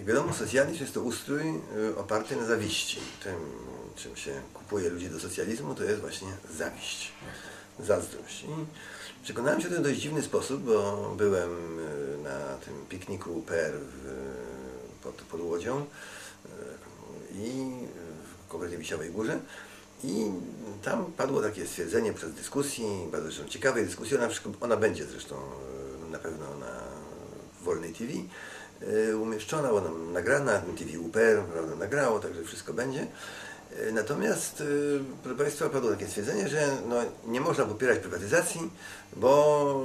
Jak wiadomo, socjalizm jest to ustrój y, oparty na zawiści. Tym, czym się kupuje ludzi do socjalizmu, to jest właśnie zawiść, zazdrość. I przekonałem się o tym w dość dziwny sposób, bo byłem y, na tym pikniku UPR w, pod, pod Łodzią y, i w konkretnie Wisiowej Górze. I tam padło takie stwierdzenie przez dyskusji, bardzo ciekawej dyskusji, ona, ona będzie zresztą na pewno na Wolnej TV umieszczona, ona nagrana, TV UPR prawda, nagrało, także wszystko będzie. Natomiast, proszę Państwa, padło takie stwierdzenie, że no, nie można popierać prywatyzacji, bo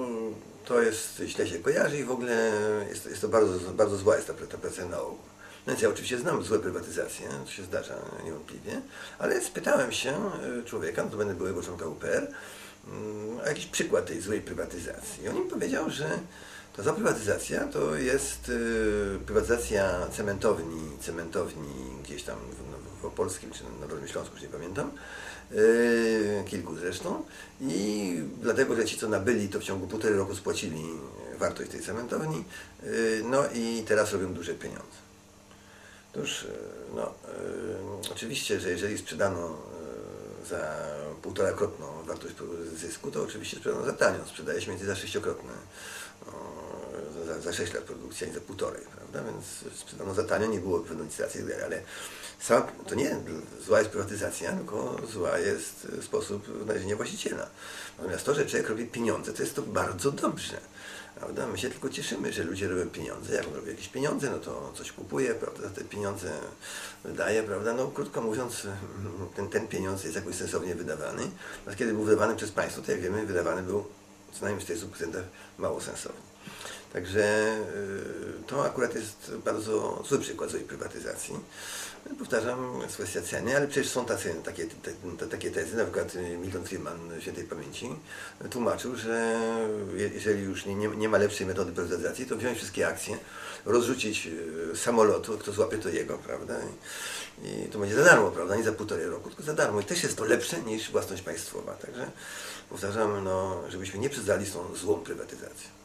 to jest, źle się kojarzy i w ogóle jest, jest to bardzo, bardzo zła jest ta, ta praca na ogół. No więc ja oczywiście znam złe prywatyzacje, to się zdarza niewątpliwie, ale spytałem się człowieka, no to będę byłego członka UPR, o jakiś przykład tej złej prywatyzacji. I on mi powiedział, że to za prywatyzacja to jest y, prywatyzacja cementowni, cementowni gdzieś tam w, w Opolskim czy na Dolnym Śląsku, już nie pamiętam, y, kilku zresztą i dlatego, że ci co nabyli to w ciągu półtorej roku spłacili wartość tej cementowni, y, no i teraz robią duże pieniądze. Otóż, no, oczywiście, że jeżeli sprzedano za półtora krotną wartość zysku, to oczywiście sprzedano za tanio, sprzedaje się między za sześciokrotne za, za 6 lat produkcji, a nie za półtorej, prawda? Więc sprzedano za tanio, nie było prywatyzacji, ale sam, to nie zła jest prywatyzacja, tylko zła jest sposób znalezienia właściciela. Natomiast to, że człowiek robi pieniądze, to jest to bardzo dobrze. Prawda? My się tylko cieszymy, że ludzie robią pieniądze. Jak on robi jakieś pieniądze, no to coś kupuje, prawda? Te pieniądze wydaje, prawda? No krótko mówiąc, ten, ten pieniądz jest jakoś sensownie wydawany. A kiedy był wydawany przez państwo, to jak wiemy, wydawany był co najmniej w 40% mało sensownie. Także y, to akurat jest bardzo zły przykład złej prywatyzacji. Powtarzam, jest kwestia ceny, ale przecież są tacy, takie, te, takie tezy, na przykład Milton Friedman świętej pamięci tłumaczył, że jeżeli już nie, nie ma lepszej metody prywatyzacji, to wziąć wszystkie akcje, rozrzucić y, samolotu, kto złapie to jego, prawda? I, I to będzie za darmo, prawda? Nie za półtorej roku, tylko za darmo. I też jest to lepsze niż własność państwowa. Także powtarzam, no, żebyśmy nie przyznali z tą złą prywatyzacją.